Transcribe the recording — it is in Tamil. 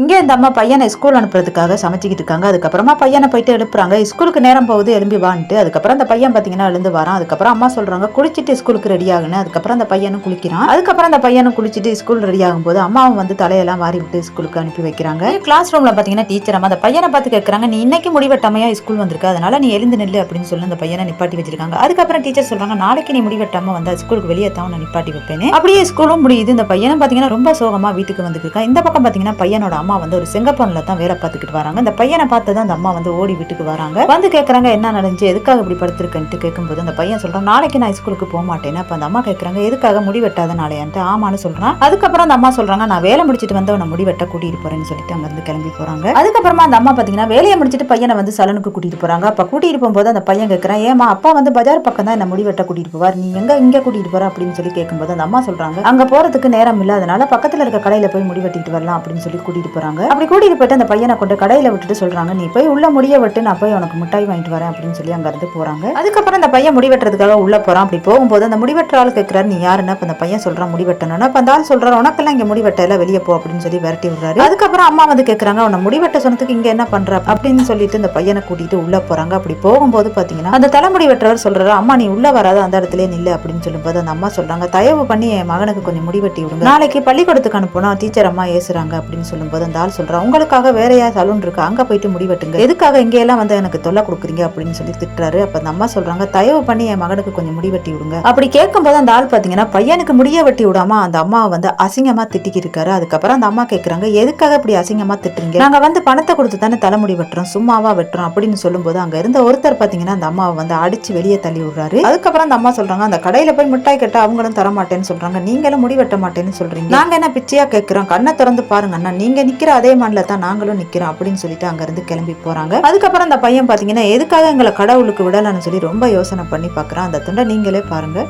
இங்கே இந்த அம்மா பையனை ஸ்கூல் அனுப்புறதுக்காக சமைச்சிக்கிட்டு இருக்காங்க. அதுக்கப்புறமா பையனை போயிட்டு எழுப்புறாங்க. ஸ்கூலுக்கு நேரம் போகுது எழும்பி வான்ட்டு. அதுக்கப்புறம் அந்த பையன் பார்த்தீங்கன்னா எழுந்து வரான். அதுக்கப்புறம் அம்மா சொல்கிறாங்க குளிச்சுட்டு ஸ்கூலுக்கு ரெடி ஆகுன்னு. அதுக்கப்புறம் அந்த பையனும் குளிக்கிறான். அதுக்கப்புறம் அந்த பையனும் குளிச்சுட்டு ஸ்கூல் ரெடி ஆகும்போது அம்மாவும் வந்து தலையெல்லாம் வாரி விட்டு ஸ்கூலுக்கு அனுப்பி வைக்கிறாங்க. கிளாஸ் ரூமில் பார்த்தீங்கன்னா டீச்சர் அம்மா அந்த பையனை பார்த்து கேட்குறாங்க நீ இன்னைக்கு முடிவெட்டாமையா ஸ்கூல் வந்திருக்க? அதனால நீ எழுந்து நில்லு அப்படின்னு சொல்லி அந்த பையனை நிப்பாட்டி வச்சிருக்காங்க. அதுக்கப்புறம் டீச்சர் சொல்கிறாங்க நாளைக்கு நீ முடிவெட்டாம வந்தா ஸ்கூலுக்கு வெளியே தான் நான் நிப்பாட்டி வைப்பேன் அப்படியே ஸ்கூலும் முடியுது. இந்த பையனும் பார்த்தீங்கன்னா ரொம்ப சோகமாக வீட்டுக்கு வந்துருக்கான் இந்த பக்கம் பார்த்தீங்கன்னா பையனோட அம்மா அம்மா வந்து ஒரு செங்கப்பனில் தான் வேலை பார்த்துக்கிட்டு வராங்க. இந்த பையனை பார்த்து தான் அந்த அம்மா வந்து ஓடி வீட்டுக்கு வராங்க. வந்து கேட்குறாங்க என்ன நடந்துச்சு? எதுக்காக இப்படி படுத்திருக்கேன்ட்டு கேட்கும்போது அந்த பையன் சொல்கிறான் நாளைக்கு நான் ஸ்கூலுக்கு போக மாட்டேன். அப்போ அந்த அம்மா கேட்குறாங்க எதுக்காக முடி வெட்டாத நாளையான்ட்டு ஆமான்னு சொல்கிறான் அதுக்கப்புறம் அந்த அம்மா சொல்கிறாங்க நான் வேலை முடிச்சிட்டு வந்து அவனை முடி வெட்ட கூட்டிகிட்டு போகிறேன்னு சொல்லிட்டு அங்கேருந்து கிளம்பி போகிறாங்க அதுக்கப்புறமா அந்த அம்மா பார்த்தீங்கன்னா வேலையை முடிச்சிட்டு பையனை வந்து சலனுக்கு கூட்டிகிட்டு போகிறாங்க அப்போ கூட்டிகிட்டு போகும்போது அந்த பையன் கேட்குறான் ஏமா அப்பா வந்து பஜார் பக்கம் தான் என்ன முடி வெட்ட கூட்டிட்டு போவார். நீ எங்க இங்கே கூட்டிகிட்டு போகிற அப்படின்னு சொல்லி கேட்கும்போது அந்த அம்மா சொல்கிறாங்க அங்கே போகிறதுக்கு நேரம் இல்லாதனால அதனால இருக்க கடையில் போய் முடி வெட்டிட்டு வரலாம் அப்படின்னு சொல்லி கூட்டிகிட்டு போறாங்க. அப்படி கூட்டிட்டு போயிட்டு அந்த பையனை கொண்டு கடையில விட்டுட்டு சொல்றாங்க நீ போய் உள்ள முடிய விட்டு நான் போய் உனக்கு மிட்டாய் வாங்கிட்டு வரேன் அப்படின்னு சொல்லி அங்க இருந்து போறாங்க. அதுக்கப்புறம் அந்த பையன் முடிவெட்டுறதுக்காக உள்ள போறான். அப்படி போகும்போது அந்த முடிவெட்டுற ஆள் கேட்கிறாரு நீ யாருன்னா? இப்போ அந்த பையன் சொல்றான் முடி வெட்டணும்னா. அப்ப அந்த ஆள் சொல்றாரு உனக்கெல்லாம் இங்க முடி வெளியே போ அப்படின்னு சொல்லி விரட்டி விடுறாரு. அதுக்கப்புறம் அம்மா வந்து கேட்குறாங்க உன்னை முடி வெட்ட சொன்னதுக்கு இங்க என்ன பண்ற? அப்படின்னு சொல்லிட்டு இந்த பையனை கூட்டிட்டு உள்ள போறாங்க. அப்படி போகும்போது பாத்தீங்கன்னா அந்த தலைமுடி வெட்டுறவர் சொல்றாரு அம்மா நீ உள்ள வராத அந்த இடத்துல நில்லு அப்படின்னு சொல்லும்போது அந்த அம்மா சொல்றாங்க தயவு பண்ணி என் மகனுக்கு கொஞ்சம் முடி வெட்டி விடுங்க. நாளைக்கு பள்ளிக்கூடத்துக்கு அனுப்புனா டீச்சர் அம்மா ஏசுறாங்க அப்படின்னு சொல்லும்போது அந்த ஆள் சொல்றா உங்களுக்காக வேறையா சலூன் இருக்கு? அங்க போயிட்டு முடி வெட்டுங்க. எதுக்காக இங்க எல்லாம் வந்து எனக்கு தொல்லை கொடுக்குறீங்க அப்படின்னு சொல்லி திட்டுறாரு. அப்ப அந்த அம்மா சொல்றாங்க தயவு பண்ணி என் மகனுக்கு கொஞ்சம் முடி வெட்டி விடுங்க. அப்படி கேட்கும்போது அந்த ஆள் பாத்தீங்கன்னா பையனுக்கு முடிய வெட்டி விடாம அந்த அம்மாவை வந்து அசிங்கமா திட்டிக்கிட்டு இருக்காரு அதுக்கப்புறம் அந்த அம்மா கேக்குறாங்க எதுக்காக இப்படி அசிங்கமா திட்டுறீங்க? நாங்க வந்து பணத்தை கொடுத்து தானே தலைமுடி வெட்டுறோம் சும்மாவா வெட்டுறோம் அப்படின்னு சொல்லும்போது அங்க இருந்த ஒருத்தர் பாத்தீங்கன்னா அந்த அம்மாவை வந்து அடிச்சு வெளியே தள்ளி விடுறாரு. அதுக்கப்புறம் அந்த அம்மா சொல்றாங்க அந்த கடையில போய் மிட்டாய் கேட்டா அவங்களும் தர மாட்டேன்னு சொல்றாங்க. நீங்களும் முடி வெட்ட மாட்டேன்னு சொல்றீங்க. நாங்க என்ன பிச்சையா கேட்கிறோம் கண்ணை திறந்து பாருங்க அண்ணா. நீங்க நிக்கிற அதே மண்ணில தான் நாங்களும் நிக்கிறோம் அப்படின்னு சொல்லிட்டு அங்க இருந்து கிளம்பி போறாங்க. அதுக்கப்புறம் அந்த பையன் பாத்தீங்கன்னா எதுக்காக எங்களை கடவுளுக்கு விடலாம்னு சொல்லி ரொம்ப யோசனை பண்ணி பாக்குறான் அந்த துண்டை நீங்களே பாருங்க.